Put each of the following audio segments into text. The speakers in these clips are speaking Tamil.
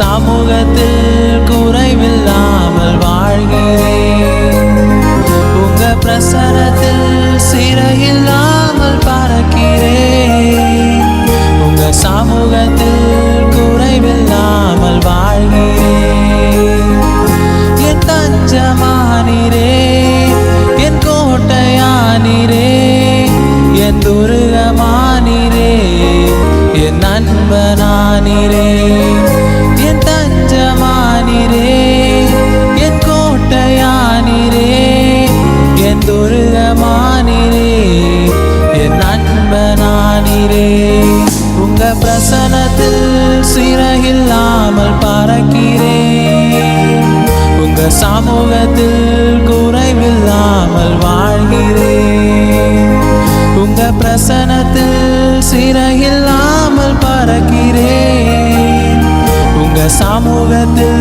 சமூகத்தில் குறைவில்லாமல் வாழ்கிறேன். உங்க பிரசனத்தில் சிறையில்லாமல் பறக்கிறேன். உங்க சமூகத்தில் குறைவில்லாமல் வாழ்கிறேன். என் தஞ்சமானிரே என் கோட்டையானிரே என் துருகமானிரே என் நண்பனானிரே. உங்க சமூகத்தில் குறைவில்லாமல் வாழ்கிறேன். உங்க பிரசனத்தில் சிறையில்லாமல் பறக்கிறேன். உங்க சமூகத்தில்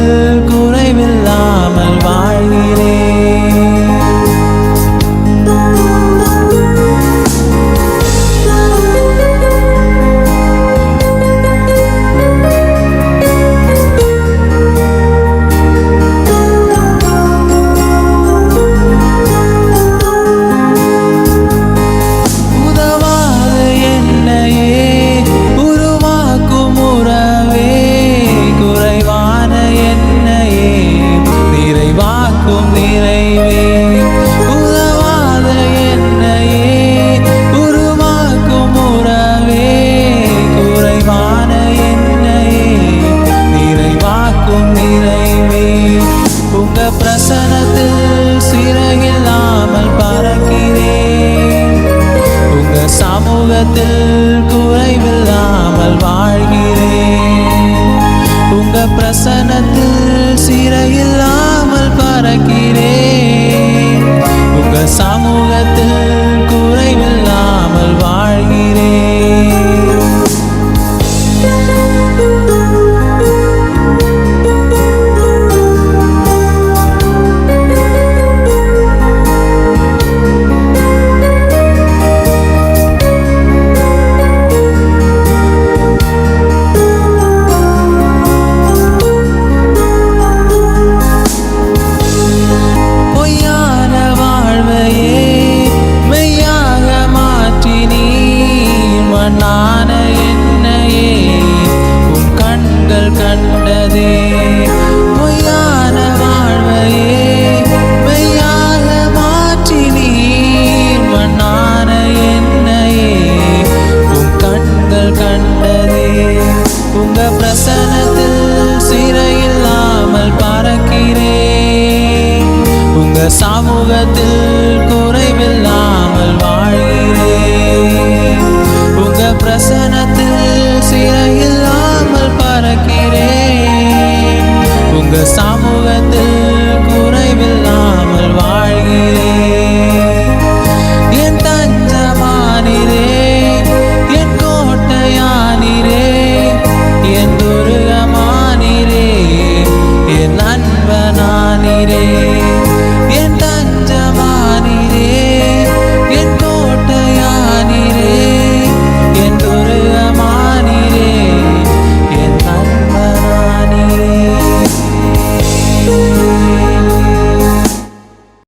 நிறைவே உங்க பிரசனத்தில் சிறகில்லாமல் பறக்கிறேன். உங்க சமூகத்தில் குறைவில்லாமல் வாழ்கிறேன். உங்க பிரசனத்தில் சிறையில்லாமல் பறக்கிறேன். உங்க சமூகத்தில் மண்ணான என்னையே உன் கண்கள் கண்டதே. பொய்யான வாழ்வையே மெய்யாக மாற்றி நீ மண்ணான என்னையே உன் கண்கள் கண்டதே. உங்க பிரசனத்தில் சிறையில்லாமல் பறக்கிறேன். உங்க சமூகத்தில் need it.